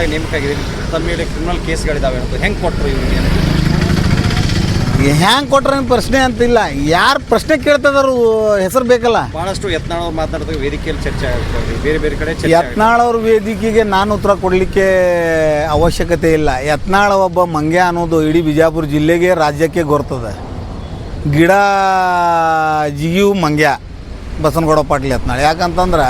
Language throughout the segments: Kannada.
ಸಚಿವರಾಗಿ ನೇಮಕ ಆಗಿದ್ದೀರಿ ತಮ್ಮ ಮೇಲೆ ಕ್ರಿಮಿನಲ್ ಕೇಸ್ಗಳಿದ್ದಾವೆ ಅಂತ ಹೆಂಗೆ ಕೊಟ್ಟರು ಇವರಿಗೆ ಹ್ಯಾಂಗೆ ಕೊಟ್ರೆ ಪ್ರಶ್ನೆ ಅಂತಿಲ್ಲ. ಯಾರು ಪ್ರಶ್ನೆ ಕೇಳ್ತದಾರು ಹೆಸರು ಬೇಕಲ್ಲ. ಭಾಳಷ್ಟು ಯತ್ನಾಳವ್ರು ಮಾತನಾಡಿದಾಗ ವೇದಿಕೆಯಲ್ಲಿ ಚರ್ಚೆ ಆಗುತ್ತೆ. ಬೇರೆ ಬೇರೆ ಕಡೆ ಚರ್ಚೆ ಆಗುತ್ತೆ. ಯತ್ನಾಳ್ ಅವ್ರ ವೇದಿಕೆಗೆ ನಾನು ಉತ್ತರ ಕೊಡಲಿಕ್ಕೆ ಅವಶ್ಯಕತೆ ಇಲ್ಲ. ಯತ್ನಾಳ ಒಬ್ಬ ಮಂಗ್ಯ ಅನ್ನೋದು ಇಡೀ ಬಿಜಾಪುರ ಜಿಲ್ಲೆಗೆ ರಾಜ್ಯಕ್ಕೆ ಗೊರ್ತದ. ಗಿಡ ಜಿಗಿಯು ಮಂಗ್ಯ. ಬಸನಗೌಡ ಪಾಟೀಲ್ ಯತ್ನಾಳ್. ಯಾಕಂತಂದ್ರೆ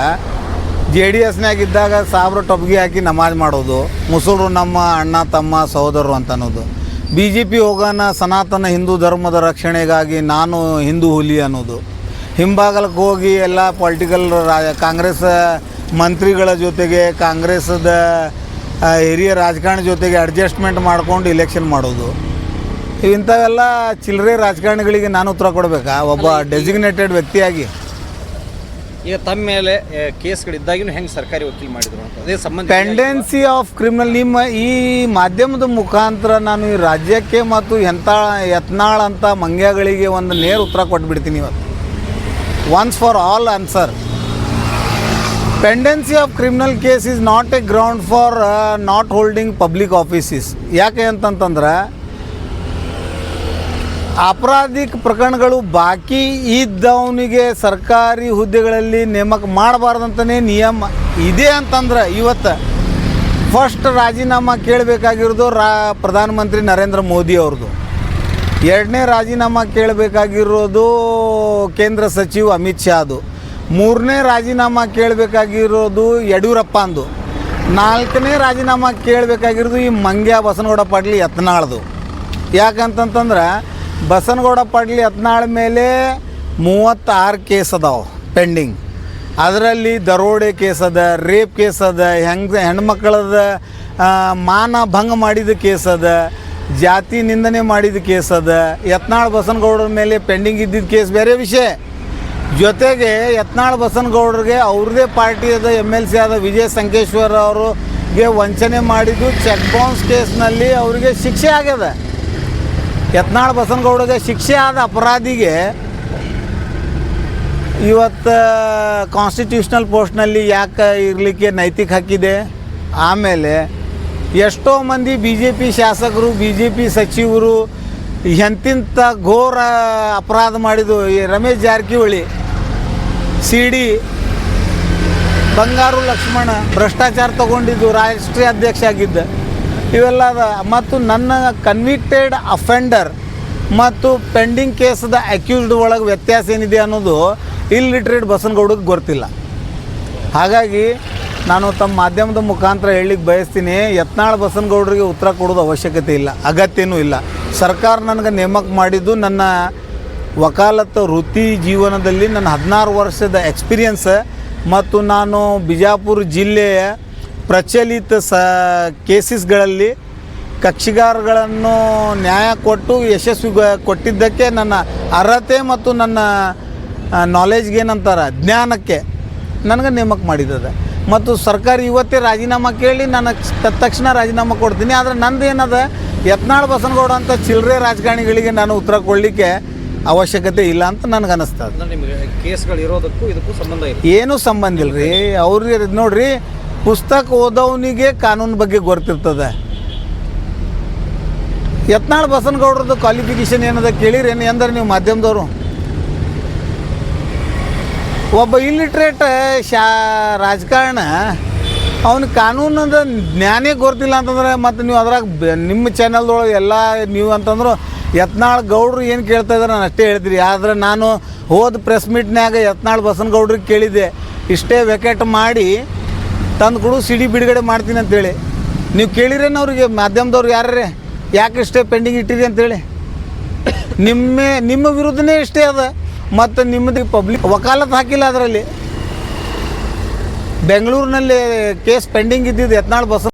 ಜೆ ಡಿ ಎಸ್ನಾಗ ಇದ್ದಾಗ ಸಾವಿರ ಟೊಬ್ಗಿ ಹಾಕಿ ನಮಾಜ್ ಮಾಡೋದು ಮುಸುಳ್ರು ನಮ್ಮ ಅಣ್ಣ ತಮ್ಮ ಸಹೋದರರು ಅಂತ ಅನ್ನೋದು ಬಿ ಜೆ ಪಿ ಹೋಗೋಣ ಸನಾತನ ಹಿಂದೂ ಧರ್ಮದ ರಕ್ಷಣೆಗಾಗಿ ನಾನು ಹಿಂದೂ ಹುಲಿ ಅನ್ನೋದು. ಹಿಂಭಾಗಲಕ್ಕೆ ಹೋಗಿ ಎಲ್ಲ ಪೊಲಿಟಿಕಲ್ ರಾಜ ಕಾಂಗ್ರೆಸ್ ಮಂತ್ರಿಗಳ ಜೊತೆಗೆ ಕಾಂಗ್ರೆಸ್ದ ಹಿರಿಯ ರಾಜಕಾರಣಿ ಜೊತೆಗೆ ಅಡ್ಜಸ್ಟ್ಮೆಂಟ್ ಮಾಡ್ಕೊಂಡು ಇಲೆಕ್ಷನ್ ಮಾಡೋದು. ಇಂಥವೆಲ್ಲ ಚಿಲ್ಲರೆ ರಾಜಕಾರಣಿಗಳಿಗೆ ನಾನು ಉತ್ತರ ಕೊಡಬೇಕಾ? ಒಬ್ಬ ಡೆಸಿಗ್ನೇಟೆಡ್ ವ್ಯಕ್ತಿಯಾಗಿ. ಈಗ ತಮ್ಮ ಮೇಲೆ ಕೇಸ್ಗಳಿದ್ದಾಗಿನೂ ಹೆಂಗೆ ಸರ್ಕಾರಿ ವಕೀಲ್ ಮಾಡಿದ್ರು ಅಂತ. ಅದೇ ಸಂಬಂಧ ಪೆಂಡೆನ್ಸಿ ಆಫ್ ಕ್ರಿಮಿನಲ್ ನಿಮ್ಮ ಈ ಮಾಧ್ಯಮದ ಮುಖಾಂತರ ನಾನು ಈ ರಾಜ್ಯಕ್ಕೆ ಮತ್ತು ಎಂಥ ಯತ್ನಾಳ್ ಅಂತ ಮಂಗ್ಯಗಳಿಗೆ ಒಂದು ನೇರ ಉತ್ತರ ಕೊಟ್ಬಿಡ್ತೀನಿ ಇವತ್ತು. Once for all answer pendency of criminal case is not a ground for not holding public offices ಯಾಕೆ ಅಂತಂತಂದ್ರೆ ಅಪರಾಧಿಕ ಪ್ರಕರಣಗಳು ಬಾಕಿ ಇದ್ದವನಿಗೆ ಸರ್ಕಾರಿ ಹುದ್ದೆಗಳಲ್ಲಿ ನೇಮಕ ಮಾಡಬಾರ್ದಂತನೇ ನಿಯಮ ಇದೆ ಅಂತಂದ್ರೆ ಇವತ್ತು ಫಸ್ಟ್ ರಾಜೀನಾಮೆ ಕೇಳಬೇಕಾಗಿರೋದು ರಾ ಪ್ರಧಾನಮಂತ್ರಿ ನರೇಂದ್ರ ಮೋದಿ ಅವ್ರದ್ದು. ಎರಡನೇ ರಾಜೀನಾಮೆ ಕೇಳಬೇಕಾಗಿರೋದು ಕೇಂದ್ರ ಸಚಿವ ಅಮಿತ್ ಶಾದು. ಮೂರನೇ ರಾಜೀನಾಮೆ ಕೇಳಬೇಕಾಗಿರೋದು ಯಡಿಯೂರಪ್ಪ ಅಂದು. ನಾಲ್ಕನೇ ರಾಜೀನಾಮೆ ಕೇಳಬೇಕಾಗಿರೋದು ಈ ಮಂಗ್ಯ ಬಸನಗೌಡ ಪಾಟೀಲ್ ಯತ್ನಾಳ್ದು. ಯಾಕಂತಂತಂದ್ರೆ ಬಸನಗೌಡ ಪಾಟೀಲ್ ಯತ್ನಾಳ್ ಮೇಲೆ ಮೂವತ್ತಾರು ಕೇಸ್ ಅದಾವೆ ಪೆಂಡಿಂಗ್. ಅದರಲ್ಲಿ ದರೋಡೆ ಕೇಸ್ ಅದ, ರೇಪ್ ಕೇಸ್ ಅದ, ಹೆಂಗ್ ಹೆಣ್ಮಕ್ಳದ ಮಾನ ಭಂಗ ಮಾಡಿದ ಕೇಸ್ ಅದ, ಜಾತಿ ನಿಂದನೆ ಮಾಡಿದ ಕೇಸ್ ಅದ. ಯತ್ನಾಳ್ ಬಸನಗೌಡರ ಮೇಲೆ ಪೆಂಡಿಂಗ್ ಇದ್ದಿದ್ದ ಕೇಸ್ ಬೇರೆ ವಿಷಯ. ಜೊತೆಗೆ ಯತ್ನಾಳ್ ಬಸನಗೌಡರಿಗೆ ಅವ್ರದೇ ಪಾರ್ಟಿ ಅದ, ಎಂ ಎಲ್ ಸಿ ಆದ ವಿಜಯ್ ಸಂಕೇಶ್ವರ ಅವರಿಗೆ ವಂಚನೆ ಮಾಡಿದ್ದು ಚೆಕ್ ಬೌನ್ಸ್ ಕೇಸ್ನಲ್ಲಿ ಅವರಿಗೆ ಶಿಕ್ಷೆ ಆಗ್ಯದ. ಯತ್ನಾಳ್ ಬಸನಗೌಡಗೆ ಶಿಕ್ಷೆ ಆದ ಅಪರಾಧಿಗೆ ಇವತ್ತು ಕಾನ್ಸ್ಟಿಟ್ಯೂಷನಲ್ ಪೋಸ್ಟ್ನಲ್ಲಿ ಯಾಕೆ ಇರಲಿಕ್ಕೆ ನೈತಿಕ ಹಾಕಿದೆ ಆಮೇಲೆ ಎಷ್ಟೋ ಮಂದಿ ಬಿ ಜೆ ಪಿ ಶಾಸಕರು ಬಿ ಜೆ ಪಿ ಸಚಿವರು ಎಂತಿಂಥ ಘೋರ ಅಪರಾಧ ಮಾಡಿದ್ದು, ಈ ರಮೇಶ್ ಜಾರಕಿಹೊಳಿ, ಸಿ ಡಿ ಬಂಗಾರು ಲಕ್ಷ್ಮಣ ಭ್ರಷ್ಟಾಚಾರ ತಗೊಂಡಿದ್ದು ರಾಷ್ಟ್ರೀಯ ಅಧ್ಯಕ್ಷ ಆಗಿದ್ದ. ಇವೆಲ್ಲ ಮತ್ತು ನನ್ನ ಕನ್ವಿಕ್ಟೆಡ್ ಅಫೆಂಡರ್ ಮತ್ತು ಪೆಂಡಿಂಗ್ ಕೇಸದ ಅಕ್ಯೂಸ್ಡ್ ಒಳಗೆ ವ್ಯತ್ಯಾಸ ಏನಿದೆ ಅನ್ನೋದು ಇಲ್ಲಿಟ್ರೇಟ್ ಬಸನಗೌಡಗೆ ಗೊತ್ತಿಲ್ಲ. ಹಾಗಾಗಿ ನಾನು ತಮ್ಮ ಮಾಧ್ಯಮದ ಮುಖಾಂತರ ಹೇಳಲಿಕ್ಕೆ ಬಯಸ್ತೀನಿ, ಯತ್ನಾಳ್ ಬಸನಗೌಡರಿಗೆ ಉತ್ತರ ಕೊಡೋದು ಅವಶ್ಯಕತೆ ಇಲ್ಲ, ಅಗತ್ಯನೂ ಇಲ್ಲ. ಸರ್ಕಾರ ನನಗೆ ನೇಮಕ ಮಾಡಿದ್ದು ನನ್ನ ವಕಾಲತ್ತು ವೃತ್ತಿ ಜೀವನದಲ್ಲಿ ನನ್ನ ಹದಿನಾರು ವರ್ಷದ ಎಕ್ಸ್ಪೀರಿಯನ್ಸ್ ಮತ್ತು ನಾನು ಬಿಜಾಪುರ ಜಿಲ್ಲೆಯ ಪ್ರಚಲಿತ ಸ ಕೇಸಸ್ಗಳಲ್ಲಿ ಕಕ್ಷಿಗಾರಗಳನ್ನು ನ್ಯಾಯ ಕೊಟ್ಟು ಯಶಸ್ವಿ ಕೊಟ್ಟಿದ್ದಕ್ಕೆ ನನ್ನ ಅರ್ಹತೆ ಮತ್ತು ನನ್ನ ನಾಲೆಜ್ಗೆ ಏನಂತಾರೆ ಜ್ಞಾನಕ್ಕೆ ನನಗೆ ನೇಮಕ ಮಾಡಿದ್ದದ. ಮತ್ತು ಸರ್ಕಾರ ಇವತ್ತೇ ರಾಜೀನಾಮೆ ಕೇಳಿ ನಾನು ತತ್ಕ್ಷಣ ತಕ್ಷಣ ರಾಜೀನಾಮಾ ಕೊಡ್ತೀನಿ. ಆದರೆ ನಂದು ಏನದ ಯತ್ನಾಳ್ ಬಸನಗೌಡ ಅಂತ ಚಿಲ್ಲರೆ ರಾಜಕಾರಣಿಗಳಿಗೆ ನಾನು ಉತ್ತರ ಕೊಡಲಿಕ್ಕೆ ಅವಶ್ಯಕತೆ ಇಲ್ಲ ಅಂತ ನನಗೆ ಅನಿಸ್ತದೆ. ಅಂದ್ರೆ ನಿಮಗೆ ಕೇಸ್ಗಳು ಇರೋದಕ್ಕೂ ಇದಕ್ಕೂ ಸಂಬಂಧ ಇದೆ ಏನೂ ಸಂಬಂಧ ಇಲ್ಲ ರೀ ಅವ್ರಿಗೆ ನೋಡ್ರಿ ಪುಸ್ತಕ ಓದೋನಿಗೆ ಕಾನೂನು ಬಗ್ಗೆ ಗೊತ್ತಿರ್ತದೆ. ಯತ್ನಾಳ್ ಬಸನಗೌಡ್ರದ್ದು ಕ್ವಾಲಿಫಿಕೇಶನ್ ಏನದ ಕೇಳಿರೇನು ಎಂದ್ರೆ ನೀವು ಮಾಧ್ಯಮದವರು? ಒಬ್ಬ ಇಲ್ಲಿಟ್ರೇಟ್ ಶಾ, ರಾಜಕಾರಣ, ಅವನ ಕಾನೂನದ ಜ್ಞಾನೇ ಗೊತ್ತಿಲ್ಲ ಅಂತಂದ್ರೆ ಮತ್ತು ನೀವು ಅದ್ರಾಗ ನಿಮ್ಮ ಚಾನಲ್ದೊಳಗೆ ಎಲ್ಲ ನೀವು ಅಂತಂದ್ರೆ ಯತ್ನಾಳ್ ಗೌಡ್ರು ಏನು ಕೇಳ್ತಾ ಇದ್ದಾರೆ ನಾನು ಅಷ್ಟೇ ಹೇಳ್ತೀರಿ ಆದ್ರೆ ನಾನು ಹೋದ ಪ್ರೆಸ್ ಮೀಟ್ನಾಗ ಯತ್ನಾಳ್ ಬಸನಗೌಡ್ರಿಗೆ ಕೇಳಿದ್ದೆ. ಇಷ್ಟೇ ವೆಕೆಟ್ ಮಾಡಿ ತಂದು ಕೊಡು ಸಿಡಿ ಬಿಡುಗಡೆ ಮಾಡ್ತೀನಿ ಅಂತೇಳಿ. ನೀವು ಕೇಳಿರೇನು ಅವ್ರಿಗೆ ಮಾಧ್ಯಮದವ್ರು ಯಾರೇ ಯಾಕೆ ಇಷ್ಟೇ ಪೆಂಡಿಂಗ್ ಇಟ್ಟಿರಿ ಅಂತೇಳಿ? ನಿಮ್ಮ ನಿಮ್ಮ ವಿರುದ್ಧನೇ ಇಷ್ಟೇ ಅದ. ಮತ್ತು ನಿಮ್ಮದು ಪಬ್ಲಿಕ್ ವಕಾಲತ್ ಹಾಕಿಲ್ಲ ಅದರಲ್ಲಿ. ಬೆಂಗಳೂರಿನಲ್ಲಿ ಕೇಸ್ ಪೆಂಡಿಂಗ್ ಇದ್ದಿದ್ದು ಯತ್ನಾಳ್ ಬಸ